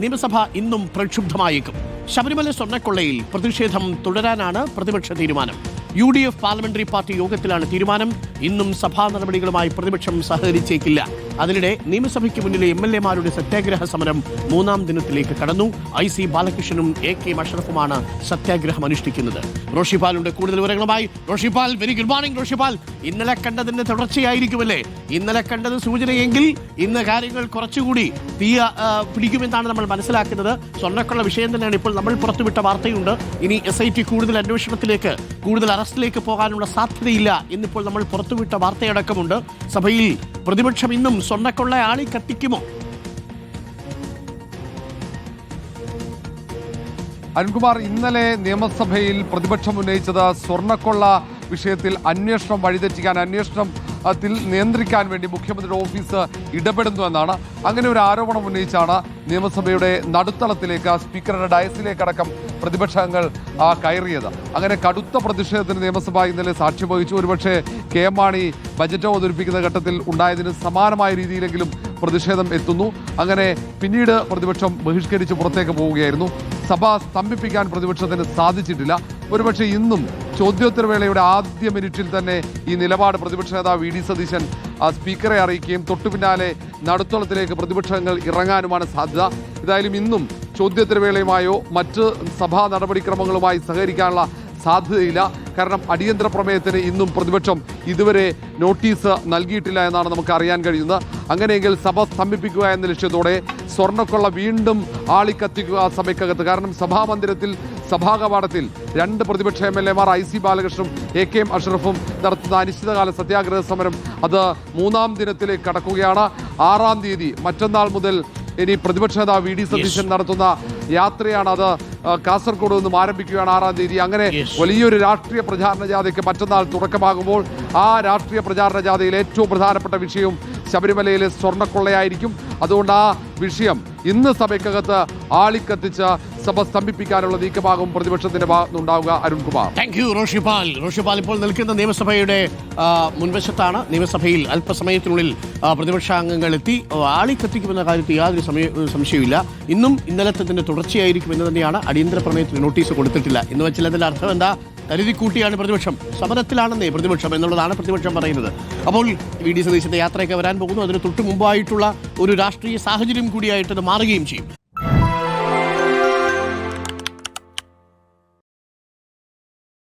നിയമസഭ ഇന്നും പ്രക്ഷുബ്ധമായേക്കും. ശബരിമല സ്വർണക്കൊള്ളയിൽ പ്രതിഷേധം തുടരാനാണ് പ്രതിപക്ഷ തീരുമാനം. U D F parliamentary party യോഗത്തിലാണ് തീരുമാനം. ഇന്നും സഭാ നടപടികളുമായി പ്രതിപക്ഷം സഹകരിച്ചേക്കില്ല. അതിനിടെ നിയമസഭയ്ക്ക് മുന്നിലെ എം എൽ എമാരുടെ സത്യാഗ്രഹ സമരം മൂന്നാം ദിനത്തിലേക്ക് കടന്നു. ഐ സി ബാലകൃഷ്ണനും എ കെ മഷറഫുമാണ് സത്യാഗ്രഹം അനുഷ്ഠിക്കുന്നത്. റോഷിപാലുണ്ട്. കൂടുതൽ വിവരങ്ങളുമായി Roshipal. Very good morning Roshipal. ഇന്നലെ കണ്ടതിന്റെ തുടർച്ചയായിരിക്കുമല്ലേ? ഇന്നലെ കണ്ടത് സൂചനയെങ്കിൽ ഇന്ന് കാര്യങ്ങൾ കുറച്ചുകൂടി തീയ പിടിക്കുമെന്നാണ് നമ്മൾ മനസ്സിലാക്കുന്നത്. സ്വർണക്കുള്ള വിഷയം തന്നെയാണ് ഇപ്പോൾ നമ്മൾ പുറത്തുവിട്ട വാർത്തയുണ്ട്. ഇനി എസ് ഐ ടി കൂടുതൽ അന്വേഷണത്തിലേക്ക് കൂടുതൽ അറസ്റ്റിലേക്ക് പോകാനുള്ള സാധ്യതയില്ല. എന്നിപ്പോൾ നമ്മൾ പുറത്തുവിട്ട വാർത്തയടക്കമുണ്ട്. സഭയിൽ പ്രതിപക്ഷം ഇന്നും സ്വർണക്കൊള്ള ആളി കത്തിക്കുമോ? അരുൺകുമാർ ഇന്നലെ നിയമസഭയിൽ പ്രതിപക്ഷം ഉന്നയിച്ചത് സ്വർണക്കൊള്ള വിഷയത്തിൽ അന്വേഷണം വഴിതെറ്റിക്കാൻ അന്വേഷണം ത്തിൽ നിയന്ത്രിക്കാൻ വേണ്ടി മുഖ്യമന്ത്രിയുടെ ഓഫീസ് ഇടപെടുന്നു എന്നാണ്. അങ്ങനെ ഒരു ആരോപണം ഉന്നയിച്ചാണ് നിയമസഭയുടെ നടുത്തളത്തിലേക്ക് സ്പീക്കറുടെ ഡയസിലേക്കടക്കം പ്രതിപക്ഷങ്ങൾ കയറിയത്. അങ്ങനെ കടുത്ത പ്രതിഷേധത്തിന് നിയമസഭ ഇന്നലെ സാക്ഷ്യം വഹിച്ചു. ഒരുപക്ഷെ കെ എം മാണി ബജറ്റ് അവതരിപ്പിക്കുന്ന ഘട്ടത്തിൽ ഉണ്ടായതിന് സമാനമായ രീതിയിലെങ്കിലും പ്രതിഷേധം എത്തുന്നു. അങ്ങനെ പിന്നീട് പ്രതിപക്ഷം ബഹിഷ്കരിച്ച് പുറത്തേക്ക് പോവുകയായിരുന്നു. സഭ സ്തംഭിപ്പിക്കാൻ പ്രതിപക്ഷത്തിന് സാധിച്ചിട്ടില്ല. ഒരുപക്ഷെ ഇന്നും ചോദ്യോത്തരവേളയുടെ ആദ്യ മിനിറ്റിൽ തന്നെ ഈ നിലപാട് പ്രതിപക്ഷ നേതാവ് വി ഡി സതീശൻ സ്പീക്കറെ അറിയിക്കുകയും തൊട്ടു പിന്നാലെ നടുത്തളത്തിലേക്ക് പ്രതിപക്ഷങ്ങൾ ഇറങ്ങാനുമാണ് സാധ്യത. ഏതായാലും ഇന്നും ചോദ്യോത്തരവേളയുമായോ മറ്റ് സഭാ നടപടിക്രമങ്ങളുമായി സഹകരിക്കാനുള്ള സാധ്യതയില്ല. കാരണം അടിയന്തര പ്രമേയത്തിന് ഇന്നും പ്രതിപക്ഷം ഇതുവരെ നോട്ടീസ് നൽകിയിട്ടില്ല എന്നാണ് നമുക്ക് അറിയാൻ കഴിയുന്നത്. അങ്ങനെയെങ്കിൽ സഭ സ്തംഭിപ്പിക്കുക എന്ന ലക്ഷ്യത്തോടെ സ്വർണക്കൊള്ള വീണ്ടും ആളിക്കത്തിക്കുക സഭയ്ക്കകത്ത്. കാരണം സഭാമന്ദിരത്തിൽ സഭാ കവാടത്തിൽ രണ്ട് പ്രതിപക്ഷ എം എൽ എമാർ ഐ സി ബാലകൃഷ്ണനും എ കെ എം അഷ്റഫും നടത്തുന്ന അനിശ്ചിതകാല സത്യാഗ്രഹ സമരം അത് മൂന്നാം ദിനത്തിലേക്ക് കടക്കുകയാണ്. ആറാം തീയതി മറ്റന്നാൾ മുതൽ ഇനി പ്രതിപക്ഷ നേതാവ് വി ഡി സതീശൻ നടത്തുന്ന യാത്രയാണ് അത്. കാസർഗോഡ് നിന്നും ആരംഭിക്കുകയാണ് ആറാം തീയതി. അങ്ങനെ വലിയൊരു രാഷ്ട്രീയ പ്രചാരണ ജാഥയ്ക്ക് മറ്റന്നാൾ തുടക്കമാകുമ്പോൾ ആ രാഷ്ട്രീയ പ്രചാരണ ജാഥയിൽ ഏറ്റവും പ്രധാനപ്പെട്ട വിഷയം ശബരിമലയിലെ സ്വർണക്കൊള്ളയായിരിക്കും. അതുകൊണ്ട് ആ വിഷയം ഇന്ന് സഭയ്ക്കകത്ത് ആളിക്കത്തിച്ച് സഭ സ്തംഭിപ്പിക്കാനുള്ള നീക്കമാകും പ്രതിപക്ഷത്തിന്റെ ഭാഗത്തുനിന്നുണ്ടാവുക. Arunkumar. Thank you Roshipal. Roshipal ഇപ്പോൾ നിൽക്കുന്ന നിയമസഭയുടെ മുൻവശത്താണ് നിയമസഭയിൽ അല്പസമയത്തിനുള്ളിൽ പ്രതിപക്ഷാംഗങ്ങൾ എത്തി. ആളിക്കത്തിക്കുമെന്ന കാര്യത്തിൽ യാതൊരു സമയ സംശയമില്ല ഇന്നും ഇന്നലത്തെ തുടർച്ചയായിരിക്കും എന്ന് തന്നെയാണ് അടിയന്തര പ്രമേയത്തിന് നോട്ടീസ് കൊടുത്തിട്ടില്ല. എന്ന് വെച്ചാൽ അതിന്റെ അർത്ഥം എന്താ? കരുതിക്കൂട്ടിയാണ് പ്രതിപക്ഷം. സമരത്തിലാണെന്നേ പ്രതിപക്ഷം എന്നുള്ളതാണ് പ്രതിപക്ഷം പറയുന്നത്. അപ്പോൾ വി ഡി സതീശന്റെ യാത്രയൊക്കെ വരാൻ പോകുന്നു. അതിന് തൊട്ട് മുമ്പായിട്ടുള്ള ഒരു രാഷ്ട്രീയ സാഹചര്യം കൂടിയായിട്ട് മാറുകയും ചെയ്യും.